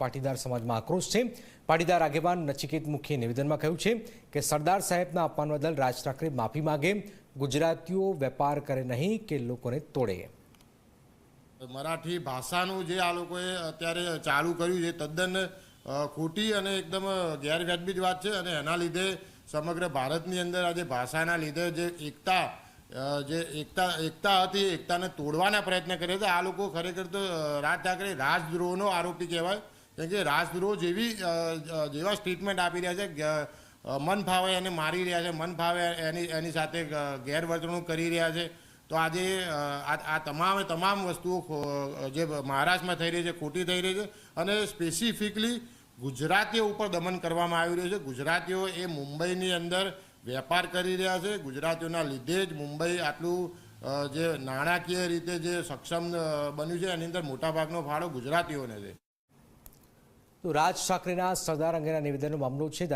પાટીદાર સમાજમાં આક્રોશ છે. પાટીદાર આગેવાન નચિકેત મુખીએ નિવેદનમાં કહ્યું છે કે સરદાર સાહેબના અપમાન બદલ રાજ ઠાકરે માફી માગે. ગુજરાતીઓ વેપાર કરે નહીં કે લોકોને તોડે. મરાઠી ભાષાનું જે આ લોકોએ અત્યારે ચાલુ કર્યું છે, તદ્દન ખોટી અને એકદમ ગેરવ્યાજબી વાત છે અને એના લીધે સમગ્ર ભારતની અંદર આજે ભાષાના લીધે જે એકતા જે એકતા એકતા હતી, એકતાને તોડવાના પ્રયત્ન કરે છે આ લોકો ખરેખર તો રાજ ઠાકરે રાજદ્રોહનો આરોપી કહેવાય. કેમ કે રાજદ્રોહ જેવી જેવા સ્ટેટમેન્ટ આપી રહ્યા છે મન ફાવે એને મારી રહ્યા છે, મન ફાવે એની એની સાથે ગેરવર્તણૂક કરી રહ્યા છે. તો આજે આ તમામે તમામ વસ્તુઓ જે મહારાષ્ટ્રમાં થઈ રહી છે, ખોટી થઈ રહી છે અને સ્પેસિફિકલી ગુજરાતીઓ ઉપર દમન કરવામાં આવી રહ્યું છે. ગુજરાતીઓ એ મુંબઈની અંદર વેપાર કરી રહ્યા છે. ગુજરાતીઓના લીધે જ મુંબઈ આટલું જે નાણાકીય રીતે જે સક્ષમ બન્યું છે, એની અંદર મોટાભાગનો ફાળો ગુજરાતીઓને છે. તો રાજ ઠાકરેના સરદાર અંગેના નિવેદનનો મામલો છે.